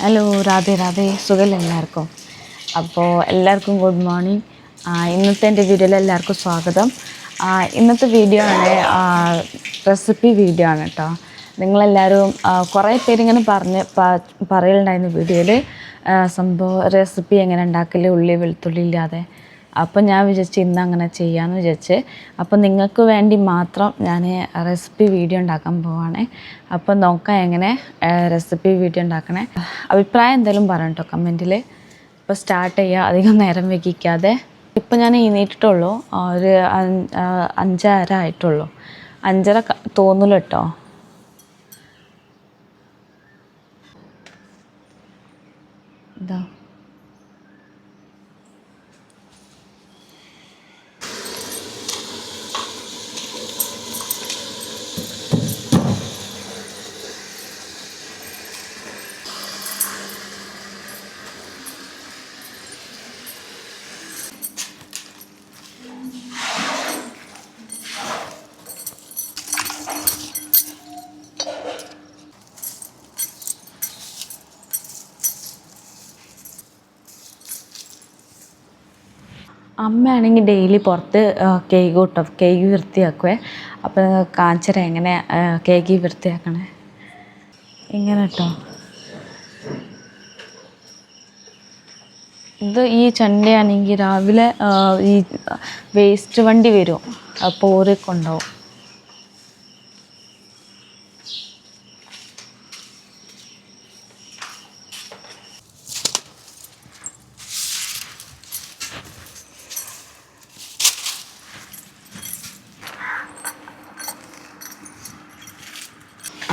Hello Radhe Radhe. സുഖമല്ല എല്ലാവർക്കും? അപ്പോൾ എല്ലാവർക്കും ഗുഡ് മോർണിംഗ്. ഇന്നത്തെ എന്റെ വീഡിയോയിൽ എല്ലാവർക്കും സ്വാഗതം. ഇന്നത്തെ വീഡിയോ ആണ് റെസിപ്പി വീഡിയോ ആണ് കേട്ടോ. നിങ്ങളെല്ലാവരും കുറേ പേരിങ്ങനെ പറഞ്ഞ് പറയലുണ്ടായിരുന്നു വീഡിയോയിൽ സംഭവം റെസിപ്പി എങ്ങനെ ഉണ്ടാക്കില്ല ഉള്ളി വെളുത്തുള്ളി ഇല്ലാതെ. അപ്പം ഞാൻ വിചാരിച്ചു ഇന്ന് അങ്ങനെ ചെയ്യാമെന്ന് വിചാരിച്ച്. അപ്പം നിങ്ങൾക്ക് വേണ്ടി മാത്രം ഞാൻ റെസിപ്പി വീഡിയോ ഉണ്ടാക്കാൻ പോവാണ്. അപ്പം നോക്കാം എങ്ങനെ റെസിപ്പി വീഡിയോ ഉണ്ടാക്കണേ. അഭിപ്രായം എന്തെങ്കിലും പറയണം കേട്ടോ കമന്റിൽ ഇപ്പോൾ സ്റ്റാർട്ട് ചെയ്യുക അധികം നേരം വെക്കിക്കാതെ ഇപ്പം ഞാൻ എഴുന്നേറ്റിട്ടുള്ളൂ ഒരു അഞ്ചര ആയിട്ടുള്ളൂ. അഞ്ചര തോന്നുള്ളൂ കേട്ടോ ഇതാ. അമ്മയാണെങ്കിൽ ഡെയിലി പുറത്ത് കേക്ക് കൂട്ടും കേക്ക് വൃത്തിയാക്കുവേ. അപ്പോൾ കാഞ്ചര എങ്ങനെ കേക്ക് വൃത്തിയാക്കണേ. ഇങ്ങനെ കേട്ടോ ഇത് ഈ ചണ്ടയാണെങ്കിൽ രാവിലെ ഈ വേസ്റ്റ് വണ്ടി വരും. അപ്പോൾ കൊണ്ടുപോകും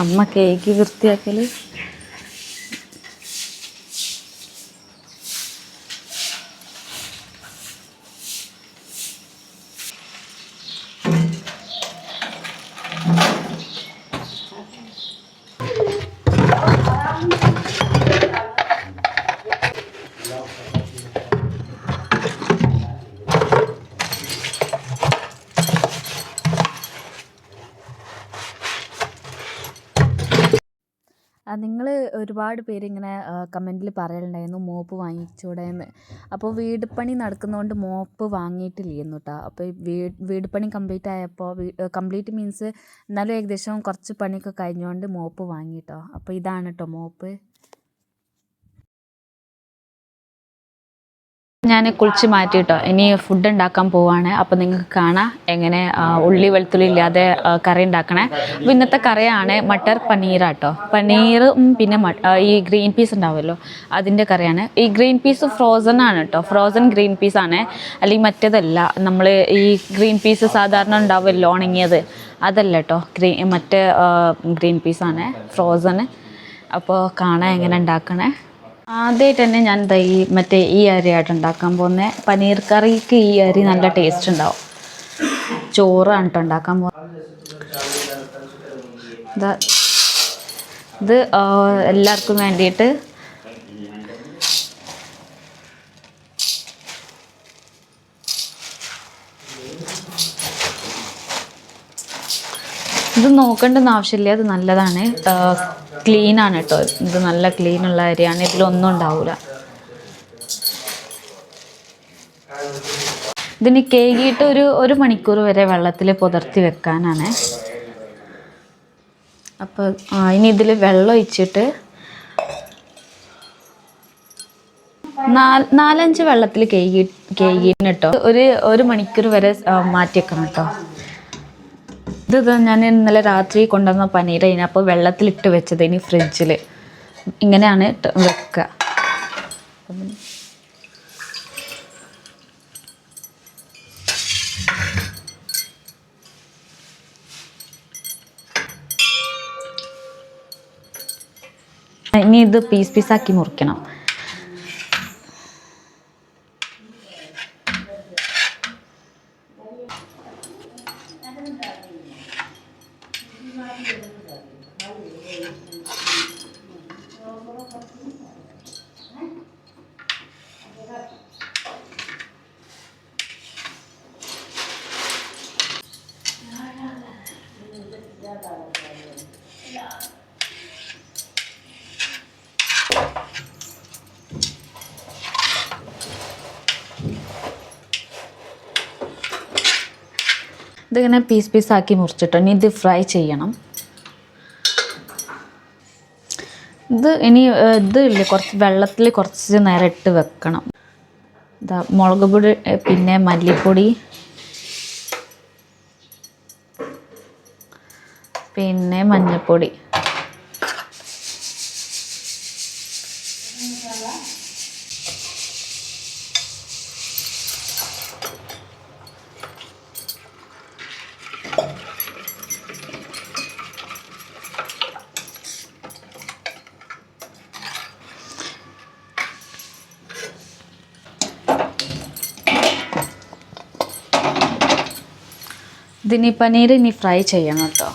അമ്മ കേക്ക് വൃത്തിയാക്കൽ. ഒരുപാട് പേര് ഇങ്ങനെ കമന്റിൽ പറയലുണ്ടായിരുന്നു മോപ്പ് വാങ്ങിച്ചൂടെ എന്ന് അപ്പോൾ വീട് പണി നടക്കുന്നതുകൊണ്ട് മോപ്പ് വാങ്ങിയിട്ടില്ലായിരുന്നു കേട്ടോ അപ്പോൾ വീട് വീട് പണി കംപ്ലീറ്റ് ആയപ്പോൾ കംപ്ലീറ്റ് മീൻസ് എന്നാലും ഏകദേശം കുറച്ച് പണിയൊക്കെ കഴിഞ്ഞുകൊണ്ട് മോപ്പ് വാങ്ങി കേട്ടോ അപ്പോൾ ഇതാണ് കേട്ടോ മോപ്പ്. ഞാൻ കുളിച്ച് മാറ്റി കേട്ടോ ഇനി ഫുഡ് ഉണ്ടാക്കാൻ പോവാണ്. അപ്പോൾ നിങ്ങൾക്ക് കാണാം എങ്ങനെ ഉള്ളി വെളുത്തുള്ളി ഇല്ലാതെ കറി ഉണ്ടാക്കണേ അപ്പോൾ ഇന്നത്തെ കറിയാണ് മട്ടർ പനീറാട്ടോ. പനീറും പിന്നെ ഈ ഗ്രീൻ പീസ് ഉണ്ടാവുമല്ലോ അതിന്റെ കറിയാണ്. ഈ ഗ്രീൻ പീസ് ഫ്രോസൺ ആണ് കേട്ടോ ഫ്രോസൺ ഗ്രീൻ പീസ് ആണ്. അല്ലെങ്കിൽ മറ്റേതല്ല നമ്മൾ ഈ ഗ്രീൻ പീസ് സാധാരണ ഉണ്ടാവുമല്ലോ ഉണങ്ങിയത്. അതല്ല കേട്ടോ ഗ്രീൻ മറ്റേ ഗ്രീൻ പീസാണ് ഫ്രോസൺ അപ്പോൾ കാണാൻ എങ്ങനെ ഉണ്ടാക്കണേ ആദ്യമായിട്ട് തന്നെ ഞാൻ ഈ മറ്റേ ഈ അരിയായിട്ട് ഉണ്ടാക്കാൻ പോകുന്നത് പനീർ കറിക്ക് ഈ അരി നല്ല ടേസ്റ്റ് ഉണ്ടാവും. ചോറാണ് കേട്ടോ ഉണ്ടാക്കാൻ പോകുന്നത് ഇത് എല്ലാവർക്കും വേണ്ടിയിട്ട് ഇത് നോക്കേണ്ടെന്ന് ആവശ്യമില്ല. അത് നല്ലതാണ്. ക്ലീൻ ആണ് കേട്ടോ ഇത് നല്ല ക്ലീൻ ഉള്ള അരിയാണ്. ഇതിലൊന്നും ഉണ്ടാവില്ല ഇതിന് കേകിയിട്ട് ഒരു ഒരു മണിക്കൂർ വരെ വെള്ളത്തിൽ പുതർത്തി വെക്കാനാണ്. അപ്പോൾ ഇനി ഇതിൽ വെള്ളം ഒഴിച്ചിട്ട് നാല് നാലഞ്ച് വെള്ളത്തിൽ കേകി കേകിന് കേട്ടോ ഒരു ഒരു മണിക്കൂർ വരെ മാറ്റി വെക്കണം കേട്ടോ ഇത് ഞാൻ ഇന്നലെ രാത്രി കൊണ്ടുവന്ന പനീർ അപ്പോൾ വെള്ളത്തിലിട്ട് വെച്ചത് ഇനി ഫ്രിഡ്ജിൽ ഇങ്ങനെയാണ് വെക്കുക ഇനി ഇത് പീസ് പീസാക്കി മുറിക്കണം. ഇതിങ്ങനെ പീസ് പീസാക്കി മുറിച്ചിട്ട് ഇനി ഇത് ഫ്രൈ ചെയ്യണം. ഇത് ഇനി ഇത് ഇല്ലേ കുറച്ച് വെള്ളത്തിൽ കുറച്ച് നേരം ഇട്ട് വെക്കണം. ഇതാ മുളക് പൊടി പിന്നെ മല്ലിപ്പൊടി പിന്നെ മഞ്ഞൾപ്പൊടി ഇതിനി പനീർ ഇനി ഫ്രൈ ചെയ്യണം കേട്ടോ.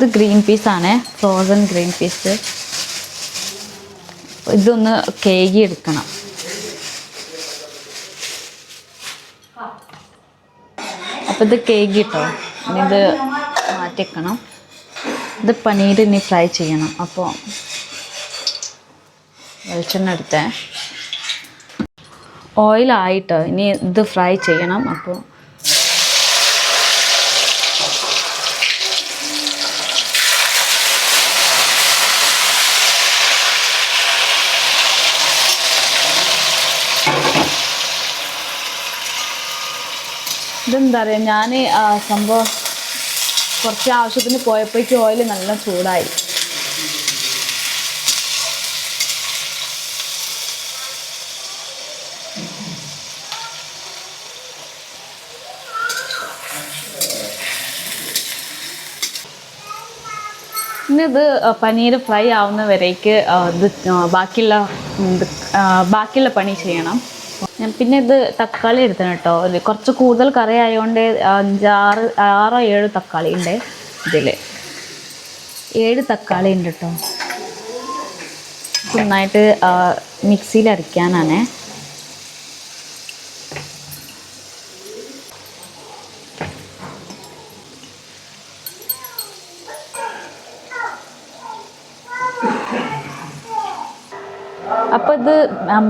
ഇത് ഗ്രീൻ പീസ് ആണേ. Frozen green peas. ഇതൊന്ന് കേകി എടുക്കണം. അപ്പം ഇത് കേകി കിട്ടോ ഇനി ഇത് മാറ്റിക്കണം. ഇത് പനീർ ഇനി ഫ്രൈ ചെയ്യണം. അപ്പോൾ വെളിച്ചെണ്ണ എടുത്തേ. ഓയിലായിട്ടോ ഇനി ഇത് ഫ്രൈ ചെയ്യണം. അപ്പോൾ ഇതെന്താ പറയുക ഞാൻ സംഭവം കുറച്ച് ആവശ്യത്തിന് പോയപ്പോഴേക്ക് ഓയിൽ നല്ല ചൂടായി. ഇന്നിത് പനീർ ഫ്രൈ ആവുന്ന വരേക്ക് ഇത് ബാക്കിയുള്ള ബാക്കിയുള്ള പണി ചെയ്യണം. ഞാൻ പിന്നെ ഇത് തക്കാളി എടുത്തണം കേട്ടോ. കുറച്ച് കൂടുതൽ കറി ആയതുകൊണ്ട് അഞ്ചാറ് ആറോ ഏഴ് തക്കാളി ഉണ്ട് ഇതിൽ ഏഴ് തക്കാളി ഉണ്ട് കേട്ടോ. നന്നായിട്ട് മിക്സിയിൽ അരയ്ക്കാനാണ്. അപ്പോൾ ഇത്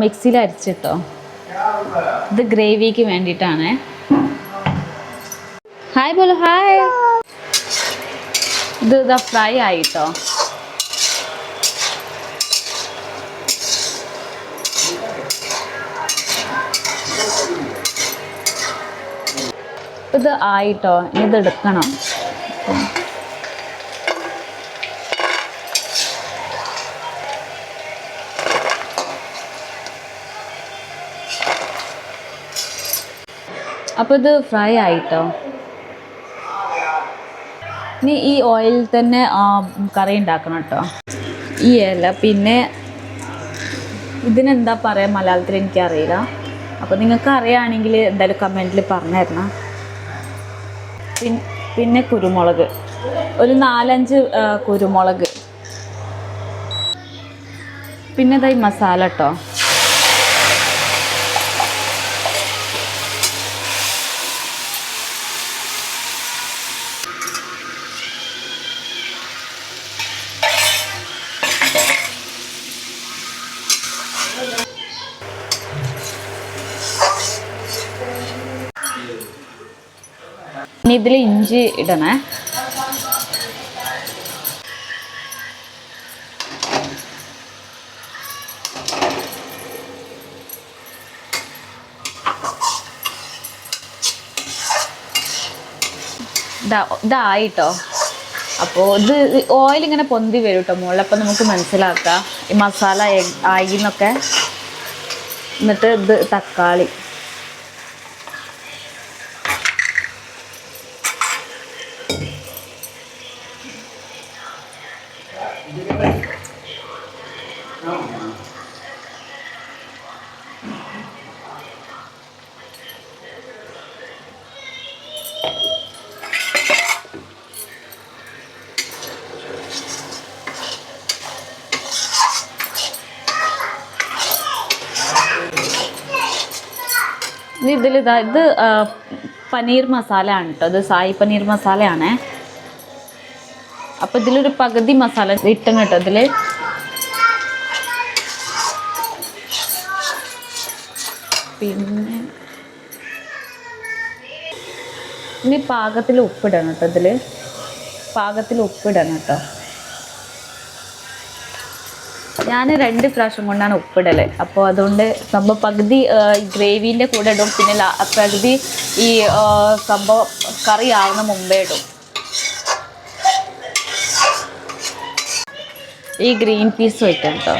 മിക്സിയിൽ അരിച്ചിട്ടോ ഇത് ഗ്രേവിക്ക് വേണ്ടിയിട്ടാണ്. ഹായ് ബോലോ ഹായ് ഇത് ഇതാ ഫ്രൈ ആയിട്ടോ. ഇത് ആയിട്ടോ. ഇനി അപ്പോൾ ഇത് ഫ്രൈ ആയിട്ടോ? ഇനി ഈ ഓയിലിൽ തന്നെ കറി ഉണ്ടാക്കണം കേട്ടോ ഈ ഇല പിന്നെ ഇതിനെന്താ പറയുക മലയാളത്തിൽ എനിക്കറിയില്ല. അപ്പോൾ നിങ്ങൾക്ക് അറിയുകയാണെങ്കിൽ എന്തായാലും കമന്റിൽ പറഞ്ഞു തരണം. പിന്നെ കുരുമുളക്. ഒരു നാലഞ്ച് കുരുമുളക്. പിന്നെ ഇതായി മസാല കേട്ടോ ഇനി ഇതിൽ ഇഞ്ചി ഇടണേ. ഇതാ ഇതായിട്ടോ. അപ്പോൾ ഇത് ഓയിൽ ഇങ്ങനെ പൊന്തി വരും കേട്ടോ മുകളിൽ അപ്പോൾ നമുക്ക് മനസ്സിലാക്കാം. ഈ മസാല ആയി എന്നൊക്കെ. എന്നിട്ട് ഇത് തക്കാളി. ഇതിൽ ഇതാ ഇത് പനീർ മസാല ആണ് കേട്ടോ ഇത് സായി പനീർ മസാലയാണ്. അപ്പോൾ ഇതിലൊരു പകുതി മസാല ഇട്ടും കേട്ടോ ഇതിൽ പിന്നെ ഇനി പാകത്തിൽ ഉപ്പിടണം കേട്ടോ ഇതിൽ പാകത്തിൽ ഉപ്പിടണം കേട്ടോ ഞാൻ രണ്ട് പ്രാവശ്യം കൊണ്ടാണ് ഉപ്പിടൽ അപ്പോൾ അതുകൊണ്ട് സംഭവം പകുതി ഗ്രേവീന്റെ കൂടെ ഇടും. പിന്നെ പകുതി ഈ സംഭവം കറി ആവുന്ന മുമ്പേ ഇടും. ഈ ഗ്രീൻ പീസ് വയ്ക്കാം കേട്ടോ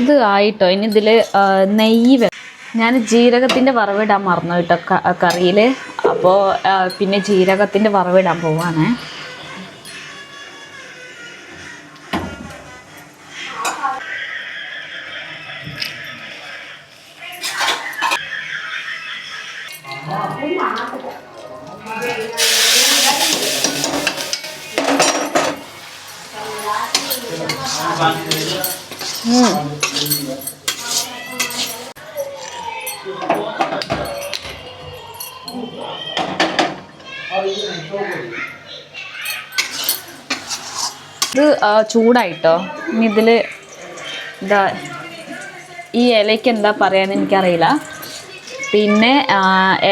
ഇത് ആയിട്ടോ? ഇനി ഇതിൽ നെയ്യ് ഞാൻ ജീരകത്തിന്റെ വറവിടാൻ മറന്നു കേട്ടോ കറിയിൽ അപ്പോൾ പിന്നെ ജീരകത്തിന്റെ വറവിടാൻ പോവാണ്. ചൂടായിട്ടോ? ഇനി ഇതിൽ ഇതാ ഈ ഇലയ്ക്ക് എന്താ പറയാന്ന് എനിക്കറിയില്ല. പിന്നെ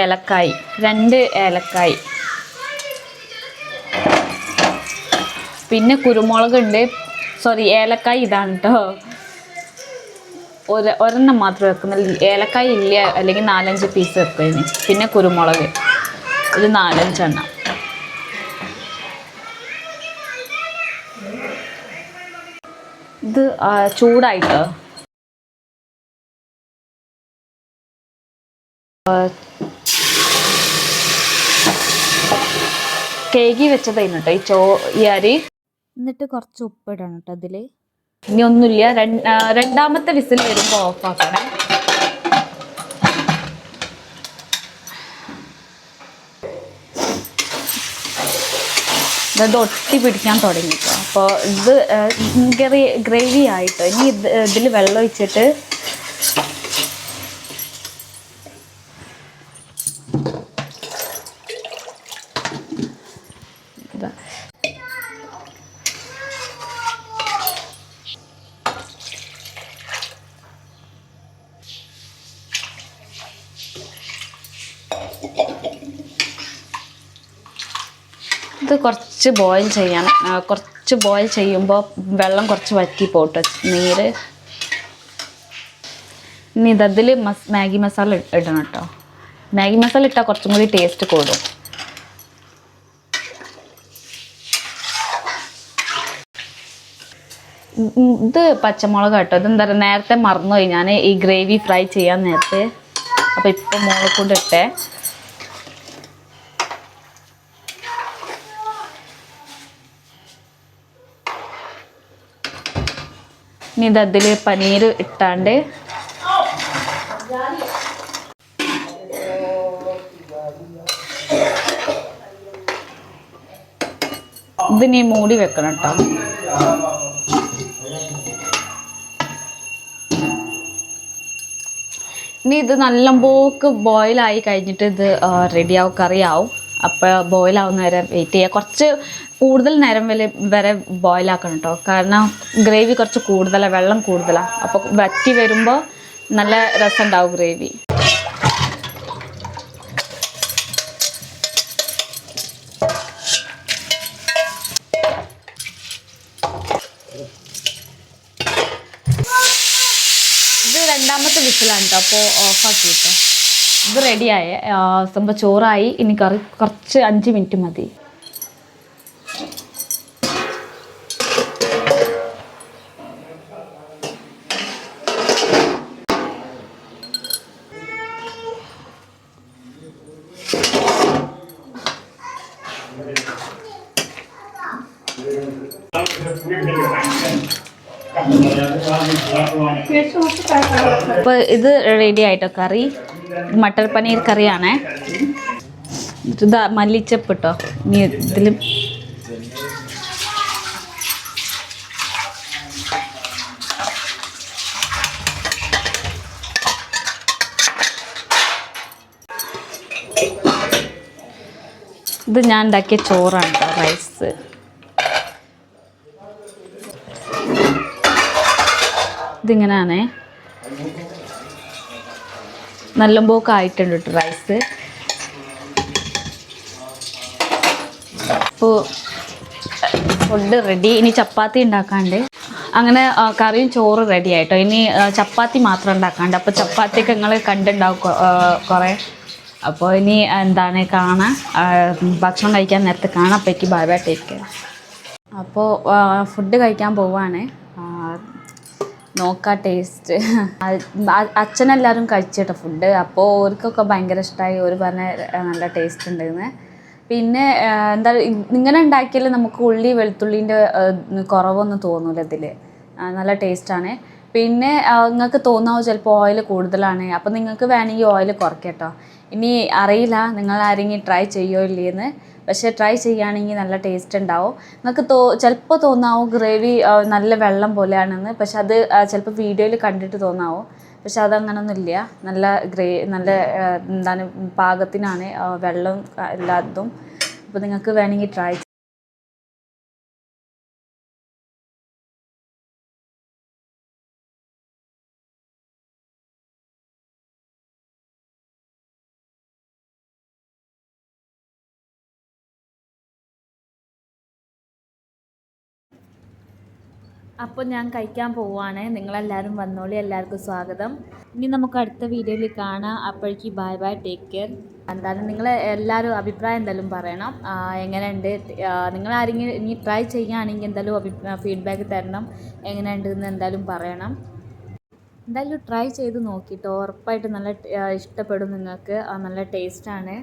ഏലക്കായി രണ്ട് ഏലക്കായ്. പിന്നെ കുരുമുളക് ഉണ്ട് സോറി ഏലക്കായ് ഇതാണ് കേട്ടോ ഒരു ഒരെണ്ണം മാത്രം വെക്കുന്നില്ല ഏലക്കായ് ഇല്ല അല്ലെങ്കിൽ നാലഞ്ച് പീസ് വെക്കും പിന്നെ കുരുമുളക്. ഒരു നാലഞ്ചെണ്ണം. ഇത് ചൂടായിട്ടോ കേകി വെച്ചതായിരുന്നു കേട്ടോ ഈ ചോ ഈ അരി. എന്നിട്ട് കുറച്ച് ഉപ്പിടണം കേട്ടോ അതിൽ. ഇനി ഒന്നുമില്ല. രണ്ടാമത്തെ വിസിൽ വരുമ്പോൾ ഓഫാക്കണേ ഇത് ഒട്ടി പിടിക്കാൻ തുടങ്ങി. അപ്പോൾ ഇത് ഗ്രേവി ആയിട്ട് ഇനി ഇത് ഇതിൽ വെള്ളം ഒഴിച്ചിട്ട് ഇത് കുറച്ച് ബോയിൽ ചെയ്യണം കുറച്ച് ബോയിൽ ചെയ്യുമ്പോൾ വെള്ളം കുറച്ച് വറ്റി പോട്ടെ നീര്. ഇനി ഇതതിൽ മസ് മാഗി മസാല ഇടണം കേട്ടോ മാഗി മസാല ഇട്ടാൽ കുറച്ചും കൂടി ടേസ്റ്റ് കൂടും. ഇത് പച്ചമുളക് കേട്ടോ ഇതെന്താ പറയുക നേരത്തെ മറന്നുപോയി. ഞാൻ ഈ ഗ്രേവി ഫ്രൈ ചെയ്യാൻ നേരത്തെ. അപ്പോൾ ഇപ്പം മുളക് കൊണ്ട് ഇട്ടേ. ഇനി ഇത് അതിൽ പനീർ ഇട്ടാണ്ട് ഇതിനി മൂടി വെക്കണം കേട്ടോ ഇനി ഇത് നല്ല പോക്ക് ബോയിലായി കഴിഞ്ഞിട്ട് ഇത് റെഡിയാവും കറിയാവും. അപ്പോൾ ബോയിലാവുന്ന വരെ വെയിറ്റ് ചെയ്യുക കുറച്ച് കൂടുതൽ നേരം വരെ വരെ ബോയിലാക്കണം കേട്ടോ കാരണം ഗ്രേവി കുറച്ച് കൂടുതലാണ് വെള്ളം കൂടുതലാണ് അപ്പോൾ വറ്റി വരുമ്പോൾ നല്ല രസമുണ്ടാവും ഗ്രേവി ഇത് രണ്ടാമത്തെ വിസിലാണ് കേട്ടോ അപ്പോൾ ഓഫാക്കി കേട്ടോ ഇത് റെഡിയായ. സംഭവം ചോറായി. ഇനി കറി കുറച്ച് അഞ്ച് മിനിറ്റ് മതി. അപ്പോൾ ഇത് റെഡി ആയിട്ടോ കറി? മട്ടർ പനീർ കറിയാണേ. ഇതാ മല്ലിച്ചപ്പ് കേട്ടോ ഇനി ഇതിലും ഇത് ഞാൻ ഉണ്ടാക്കിയ ചോറാണ് കേട്ടോ റൈസ്. ഇതിങ്ങനെയാണേ നല്ലമ്പോക്ക് ആയിട്ടുണ്ട് കേട്ടോ റൈസ്. അപ്പോൾ ഫുഡ് റെഡി. ഇനി ചപ്പാത്തി ഉണ്ടാക്കാണ്ട്. അങ്ങനെ കറിയും ചോറ് റെഡി ആയിട്ടോ ഇനി ചപ്പാത്തി മാത്രം ഉണ്ടാക്കാണ്ട്. അപ്പോൾ ചപ്പാത്തിയൊക്കെ നിങ്ങൾ കണ്ടുണ്ടാവും കുറേ. അപ്പോൾ ഇനി എന്താണ് കാണാം? ഭക്ഷണം കഴിക്കാൻ നേരത്തെ കാണാം. അപ്പോഴേക്ക് ബൈ ബൈ ടേക്ക് കെയർ അപ്പോൾ ഫുഡ് കഴിക്കാൻ പോവാണ്. നോക്കാം ടേസ്റ്റ് അച്ഛനെല്ലാവരും കഴിച്ചിട്ടോ ഫുഡ് അപ്പോൾ ഓർക്കൊക്കെ ഭയങ്കര ഇഷ്ടമായി ഒരു പറഞ്ഞ നല്ല ടേസ്റ്റ് ഉണ്ടെന്ന് പിന്നെ എന്താ ഇങ്ങനെ ഉണ്ടാക്കിയാൽ നമുക്ക് ഉള്ളി വെളുത്തുള്ളീന്റെ കുറവൊന്നും തോന്നൂല ഇതിൽ നല്ല ടേസ്റ്റാണ് പിന്നെ നിങ്ങൾക്ക് തോന്നാവും ചിലപ്പോൾ ഓയിൽ കൂടുതലാണ്? അപ്പോൾ നിങ്ങൾക്ക് വേണമെങ്കിൽ ഓയിൽ കുറയ്ക്കട്ടോ ഇനി അറിയില്ല. നിങ്ങൾ ആരെങ്കിലും ട്രൈ ചെയ്യോ ഇല്ലേന്ന്. പക്ഷേ ട്രൈ ചെയ്യുകയാണെങ്കിൽ നല്ല ടേസ്റ്റ് ഉണ്ടാവും. നിങ്ങൾക്ക് തോ ചിലപ്പോൾ തോന്നാവും ഗ്രേവി നല്ല വെള്ളം പോലെയാണെന്ന്. പക്ഷെ അത് ചിലപ്പോൾ വീഡിയോയിൽ കണ്ടിട്ട് തോന്നാവും. പക്ഷെ അതങ്ങനൊന്നുമില്ല. നല്ല ഗ്രേ നല്ല എന്താണ് പാകത്തിനാണ് വെള്ളം എല്ലാതും. അപ്പോൾ നിങ്ങൾക്ക് വേണമെങ്കിൽ ട്രൈ അപ്പോൾ ഞാൻ കഴിക്കാൻ പോവുകയാണ് നിങ്ങളെല്ലാവരും വന്നോളി. എല്ലാവർക്കും സ്വാഗതം. ഇനി നമുക്ക് അടുത്ത വീഡിയോയിൽ കാണാം. അപ്പോഴേക്ക് ബൈ ബൈ ടേക്ക് കെയർ എന്തായാലും നിങ്ങൾ എല്ലാവരും അഭിപ്രായം എന്തായാലും പറയണം. എങ്ങനെയുണ്ട്? നിങ്ങൾ ആരെങ്കിലും ഇനി ട്രൈ ചെയ്യുകയാണെങ്കിൽ എന്തായാലും അഭി ഫീഡ്ബാക്ക് തരണം. എങ്ങനെയുണ്ട് എന്ന് എന്തായാലും പറയണം. എന്തായാലും ട്രൈ ചെയ്ത് നോക്കിയിട്ട് ഉറപ്പായിട്ട് നല്ല ഇഷ്ടപ്പെടും നിങ്ങൾക്ക്. നല്ല ടേസ്റ്റാണ്